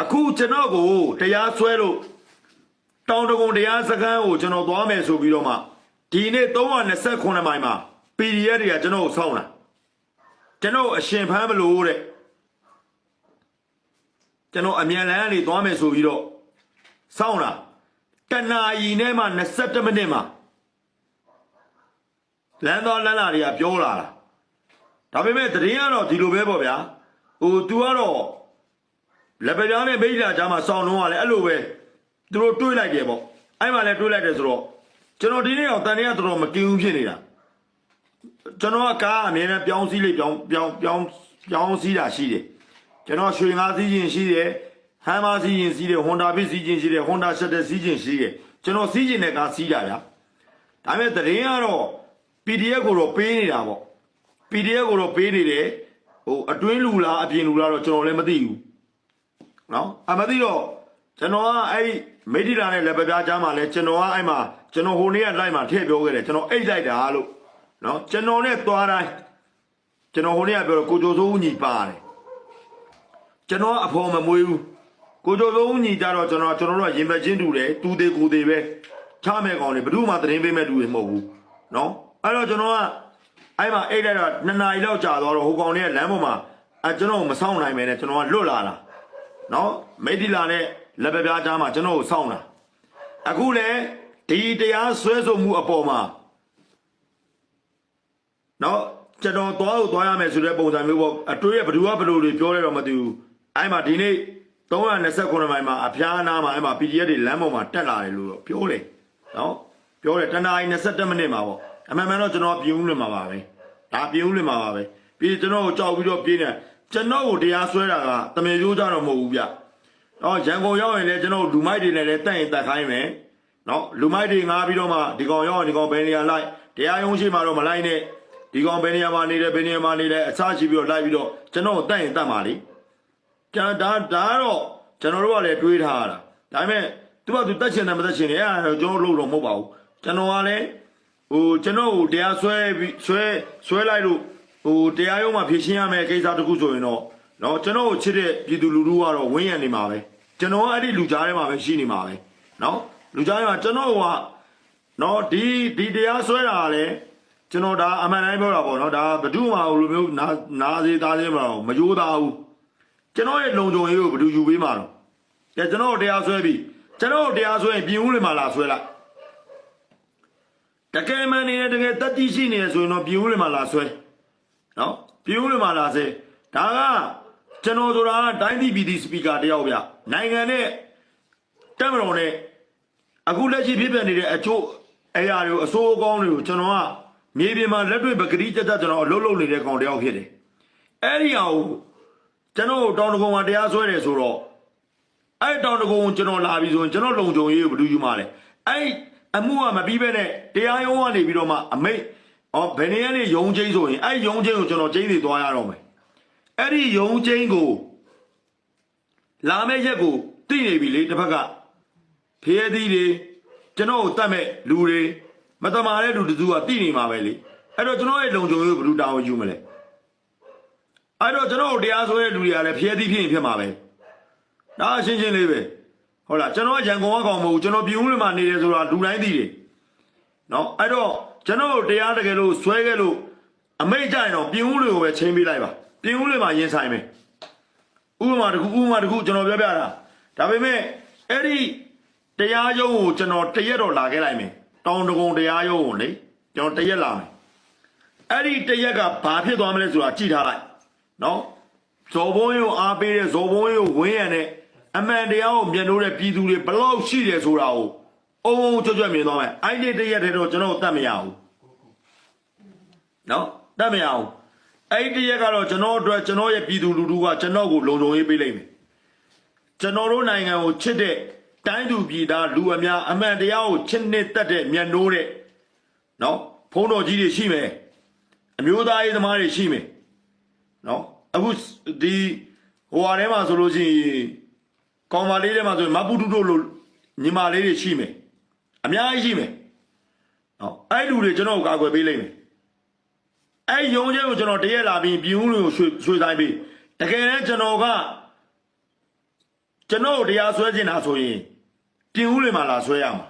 အခုကျွန်တော်ကိုတရားစွဲလို့တောင်တကုံတရားစခန်းကိုကျွန်တော်သွားမယ်ဆိုပြီးတော့မှဒီနေ့329မိုင်မှာ PDF တွေကကျွန်တော်ကိုစောင့်လာကျွန်တော်အရှင်ဖမ်းမလို့တဲ့ကျွန်တော်အမြန်လန်းကနေသွားမယ်ဆိုပြီးတော့စောင့်လာတနာရီနဲ့မှ27မိနစ်မှာလမ်းတော်လမ်းလာတွေကပြောလာတာဒါပေမဲ့တရင်ကတော့ဒီလိုပဲပေါ့ဗျာဟို तू ကတော့ လက်ပပြားနဲ့မိတ်လာကြားမှာစောင်းလုံးကလည်းအဲ့လိုပဲသူတို့တွေးလိုက်တယ်ပေါ့အဲ့မှာလည်းတွေးလိုက်တယ်ဆိုတော့ကျွန်တော်ဒီနေ့တော့တန်တွေကတော်တော်မကင်းဘူးဖြစ်နေတာကျွန်တော်ကကားအမြဲတမ်းပြောင်းစည်းလေးပြောင်းပြောင်းပြောင်းပြောင်းစည်းတာရှိတယ်ကျွန်တော်ရွှေငါးစီးခြင်းရှိတယ်ဟမ်မာစီးခြင်းရှိတယ်ဟွန်ဒါဘစ်စီးခြင်းရှိတယ်ဟွန်ဒါရှက်တဲ့စီးခြင်းရှိတယ်ကျွန်တော်စီးခြင်းနဲ့ကားစီးတာဗျာဒါပေမဲ့တရင်ကတော့ PDF ကိုတော့ပေးနေတာပေါ့ PDF ကိုတော့ပေးနေတယ်ဟိုအတွင်းလူလားအပြင်လူလားတော့ကျွန်တော်လည်းမသိဘူး နော်အမသိတော့ကျွန်တော်ကအဲ့ဒီမိဒိလာနဲ့လက်ပပြားကြားမှာလဲကျွန်တော်ကအဲ့မှာကျွန်တော်ဟိုနေ့ကလိုက်မှာထည့်ပြောခဲ့တယ်ကျွန်တော်အိတ်လိုက်တာလို့နော်ကျွန်တော်နဲ့သွားတိုင်းကျွန်တော်ဟိုနေ့ကပြောတော့ကိုကြိုစိုးဦးညီပါတယ်ကျွန်တော်ကအဖော်မမွေးဘူးကိုကြိုစိုးဦးညီကြတော့ကျွန်တော်ကျွန်တော်တို့ကရင်ပဲချင်းတူတယ်တူသေးကိုသေးပဲချမဲ့ကောင်တွေဘယ်သူမှသတင်းပေးမဲ့တူတွေမဟုတ်ဘူးနော်အဲ့တော့ကျွန်တော်ကအဲ့မှာအိတ်လိုက်တော့နှစ်နာရီလောက်ကြာသွားတော့ဟိုကောင်တွေကလမ်းပေါ်မှာအဲကျွန်တော်ကိုမဆောင်နိုင်ပဲနဲ့ကျွန်တော်ကလွတ်လာတာ နော်မိတ်ဒီလာနဲ့လက်ပပြားကြားမှာကျွန်တော်ကိုစောင့်တာအခုလေဒီတရားဆွဲဆိုမှုအပေါ်မှာနော်ကျွန်တော်သွားကိုသွားရမယ်ဆိုတဲ့ပုံစံမျိုးပေါ့အတွေးရဘယ်သူကဘယ်လိုတွေပြောလဲတော့မသိဘူးအဲ့မှာဒီနေ့329မိုင်မှာအဖျားအနာမှာအဲ့မှာ PDF တွေလမ်းပေါ်မှာတက်လာတယ်လို့တော့ပြောတယ်နော်ပြောတယ်တနားရီ27မိနစ်မှာပေါ့အမှန်မှန်တော့ကျွန်တော်ပြင်းဦးလွင်မှာပါပဲဒါပြင်းဦးလွင်မှာပါပဲပြီးကျွန်တော်ကိုကြောက်ပြီးတော့ပြင်းတယ် ကျွန်တော်ကိုတရားဆွဲတာကတမေကျိုးကြတော့မဟုတ်ဘူးဗျနော်ရန်ကုန်ရောက်ရင်လည်းကျွန်တော်လူမိုက်တွေနဲ့လည်းတက်ရင်တက်ခိုင်းမယ်နော်လူမိုက်တွေငားပြီးတော့မှဒီကောင်ရောက်ရင်ဒီကောင်ဘယ်နေရာလိုက်တရားရုံးရှိမှတော့မလိုက်နဲ့ဒီကောင်ဘယ်နေရာမှာနေတယ်ဘယ်နေရာမှာနေတယ်အစားရှိပြီးတော့လိုက်ပြီးတော့ကျွန်တော်ကိုတက်ရင်တက်ပါလိကျန်ဒါဒါကတော့ကျွန်တော်တို့ကလည်းတွေးထားရတာဒါပေမဲ့သူကသူတက်ချင်တယ်မတက်ချင်တယ်အဲ့ဒါတော့ကျွန်တော်လို့တော့မဟုတ်ပါဘူးကျွန်တော်ကလည်းဟိုကျွန်တော်ကိုတရားဆွဲပြီးဆွဲဆွဲလိုက်လို့ ဟိုတရားရုံးမှာဖြေရှင်းရမယ့်ကိစ္စတစ်ခုဆိုရင်တော့နော်ကျွန်တော်ကိုချစ်တဲ့ပြည်သူလူထုကတော့ဝင်းရံနေမှာပဲကျွန်တော်ကအဲ့ဒီလူကြားထဲမှာပဲရှိနေမှာပဲနော်လူကြားထဲမှာကျွန်တော်ကနော်ဒီဒီတရားဆွဲတာကလည်းကျွန်တော်ဒါအမှန်တိုင်းပြောတာပေါ့နော်ဒါဘယ်သူမှဟိုလိုမျိုးနာနာစေးသားစေးမလို့မယိုးသားဘူးကျွန်တော်ရဲ့လုံခြုံရေးကိုဘယ်သူယူပေးမှာတော့ကဲကျွန်တော်တို့တရားဆွဲပြီကျွန်တော်တို့တရားဆွဲရင်ပြင်ဦးလေမှာလာဆွဲလိုက်တကယ်မှန်နေတယ်တကယ်တတိရှိနေတယ်ဆိုရင်တော့ပြင်ဦးလေမှာလာဆွဲ နော်ပြင်ဦးလေမှာလာဆွဲဒါကကျွန်တော်ဆိုတာကတိုင်းပြည်ပြည်စပီကာတယောက်ဗျနိုင်ငံနဲ့တက်မတော်နဲ့အခုလက်ရှိဖြစ်ပြနေတဲ့အချို့အရာတွေကိုအစိုးအကောင်းတွေကိုကျွန်တော်ကမြေပြင်မှာလက်တွေ့ပကတိတက်တက်ကျွန်တော်အလုပ်လုပ်နေတဲ့ကောင်တယောက်ဖြစ်တယ်အဲ့ဒီအောင်ကျွန်တော်တောင်တကုံမှာတရားစွဲတယ်ဆိုတော့အဲ့တောင်တကုံကိုကျွန်တော်လာပြီဆိုရင်ကျွန်တော်လုံခြုံရေးကိုဘယ်သူယူမှာလဲအဲ့အမှုကမပြီးပဲနဲ့တရားရုံးကနေပြီးတော့မှအမိတ် ဩဘယ်နေရာနေယုံချင်းဆိုရင်အဲ့ယုံချင်းကိုကျွန်တော်ချင်းစီသွားရတော့မယ်အဲ့ဒီယုံချင်းကိုလာမယ့်ရက်ကိုသိနေပြီလေတစ်ဖက်ကဖျဲသီးတွေကျွန်တော်ကိုတတ်မဲ့လူတွေမတမာတဲ့လူတစုကသိနေမှာပဲလေအဲ့တော့ကျွန်တော်ရဲ့လုံခြုံရေးကိုဘယ်သူတောင်းယူမလဲအဲ့တော့ကျွန်တော်တို့တရားစွဲတဲ့လူတွေကလည်းဖျဲသီးဖြစ်ရင်ဖြစ်မှာပဲဒါအရှင်းရှင်းလေးပဲဟုတ်လားကျွန်တော်ကရန်ကုန်ကကောင်မဟုတ်ဘူးကျွန်တော်ပြည်ဦးလွင်မှာနေတယ်ဆိုတာလူတိုင်းသိတယ် နော်အဲ့တော့ကျွန်တော်တို့တရားတကယ်လို့စွဲခဲ့လို့အမိတ်ကြရင်တော့ပြည်ဦးလွင်ကိုပဲချိန်ပေးလိုက်ပါပြည်ဦးလွင်မှာရင်ဆိုင်မယ်ဥပမာတစ်ခုဥပမာတစ်ခုကျွန်တော်ပြောပြတာဒါပေမဲ့အဲ့ဒီတရားရုံးကိုကျွန်တော်တရက်တော့လာခဲ့လိုက်မယ်တောင်တကုံတရားရုံးကိုလေကျွန်တော်တရက်လာမယ်အဲ့ဒီတရက်ကဘာဖြစ်သွားမလဲဆိုတာကြည့်ထားလိုက်နော်ဇော်ဘုံရုံအားပေးတဲ့ဇော်ဘုံရုံဝင်းရံတဲ့အမှန်တရားကိုမြင်လို့တဲ့ပြည်သူတွေဘလောက်ရှိတယ်ဆိုတာကို အုံအုံချွတ်ချွတ်မြင်သွားမယ်အဲ့ဒီတရက်တည်းတော့ကျွန်တော်တတ်မရဘူးနော်တတ်မရဘူးအဲ့ဒီတရက်ကတော့ကျွန်တော်အတွက်ကျွန်တော်ရဲ့ပြည်သူလူထုကကျွန်တော်ကိုလုံခြုံရေးပေးလိုက်မယ်ကျွန်တော်တို့နိုင်ငံကိုချစ်တဲ့တိုင်းသူပြည်သားလူအများအမှန်တရားကိုချစ်နှစ်သက်တဲ့မျက်နှိုးတဲ့နော်ဖုံးတော်ကြီးတွေရှိမယ်အမျိုးသားရေးသမားတွေရှိမယ်နော်အခုဒီဟိုဟာထဲမှာဆိုလို့ရှိရင်ကောင်မလေးထဲမှာဆိုရင်မပူတုတို့လိုညီမလေးတွေရှိမယ် အများကြီးရှိမယ်နော်အဲ့လူတွေကျွန်တော်ကိုကာကွယ်ပေးလိမ့်မယ်အဲ့ယုံချင်းကိုကျွန်တော်တရက်လာပြီးပြည်ဦးလူကိုရွှေရွှေဆိုင်ပြီးတကယ်လည်းကျွန်တော်ကကျကျွန်တော်တို့တရားစွဲနေတာဆိုရင်ပြင်ဦးတွေမှာလာဆွဲရမှာ